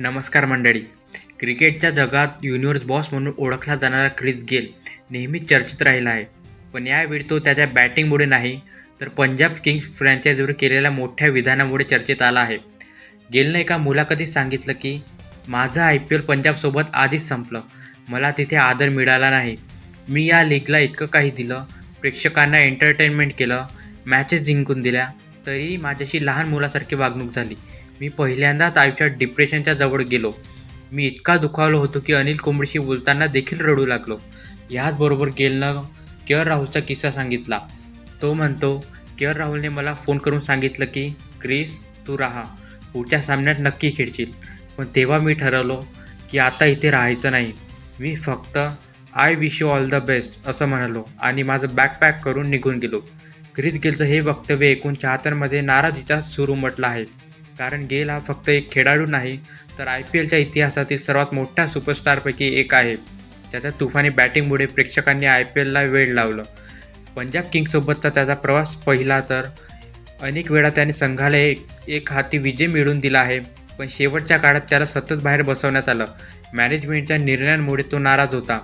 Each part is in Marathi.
नमस्कार मंडळी. क्रिकेटच्या जगात युनिव्हर्स बॉस म्हणून ओळखला जाणारा क्रिस गेल नेहमीच चर्चेत राहिला आहे. पण यावेळी तो त्याच्या बॅटिंगमुळे नाही तर पंजाब किंग्स फ्रँचायझीवर केलेल्या मोठ्या विधानामुळे चर्चेत आला आहे. गेलनं एका मुलाखतीत सांगितलं की माझं आय पी एल पंजाबसोबत आधीच संपलं. मला तिथे आदर मिळाला नाही. मी या लीगला इतकं काही दिलं प्रेक्षकांना एंटरटेनमेंट केलं मॅचेस जिंकून दिल्या तरी माझ्याशी लहान मुलासारखी वागणूक झाली. मी पहिल्यांदाच आयुष्यात डिप्रेशनच्या जवळ गेलो. मी इतका दुखावलो होतो की अनिल कुंबळीशी बोलताना देखील रडू लागलो. ह्याचबरोबर गेलनं के आर राहुलचा किस्सा सांगितला. तो म्हणतो के आर राहुलने मला फोन करून सांगितलं की क्रिस तू राहा. पुढच्या सामन्यात नक्की खेळशील. पण तेव्हा मी ठरवलो की आता इथे राहायचं नाही. मी फक्त I wish you all the best असं म्हणालो आणि माझं बॅकपॅक करून निघून गेलो. क्रिस गेलचं हे वक्तव्य ऐकून चाहत्यांमध्ये नाराजीचा सूर उमटला आहे. कारण गेल हा फक्त एक खेळाडू नाही तर आय पी एलच्या इतिहासातील सर्वात मोठ्या सुपरस्टारपैकी एक आहे. त्याच्या तुफानी बॅटिंगमुळे प्रेक्षकांनी आय पी एलला वेळ लावलं. पंजाब किंग्ससोबतचा त्याचा प्रवास पहिला तर अनेक वेळा त्याने संघाला एक एक हाती विजय मिळवून दिला आहे पण शेवटच्या काळात त्याला सतत बाहेर बसवण्यात आलं. मॅनेजमेंटच्या निर्णयांमुळे तो नाराज होता.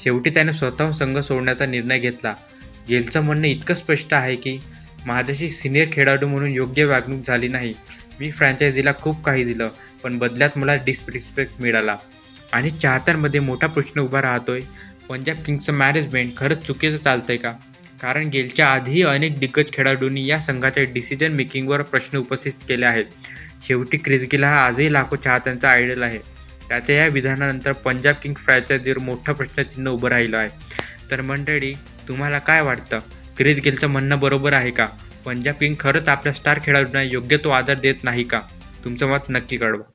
शेवटी त्याने स्वतःहून संघ सोडण्याचा निर्णय घेतला. गेलचं म्हणणं इतकं स्पष्ट आहे की माझ्याशी सिनियर खेळाडू म्हणून योग्य वागणूक झाली नाही. मी फ्रँचायझीला खूप काही दिलं पण बदल्यात मला डिसरिस्पेक्ट मिळाला. आणि चाहत्यांमध्ये मोठा प्रश्न उभा राहतोय पंजाब किंग्सचं मॅनेजमेंट खरंच चुकीचं चालतंय का? कारण गेलच्या आधीही अनेक दिग्गज खेळाडूंनी या संघाच्या डिसिजन मेकिंगवर प्रश्न उपस्थित केले आहेत. शेवटी क्रिस गेल हा आजही लाखो चाहत्यांचा आयडल आहे. त्याच्या या विधानानंतर पंजाब किंग्स फ्रँचायझीवर मोठं प्रश्नचिन्ह उभं राहिलं आहे. तर मंडळी तुम्हाला काय वाटतं? क्रिस गेलचं म्हणणं बरोबर आहे का? पंजाब किंग खरंच आपल्या स्टार खेळाडूंना योग्य तो आदर देत नाही का? तुमचं मत नक्की कळवा.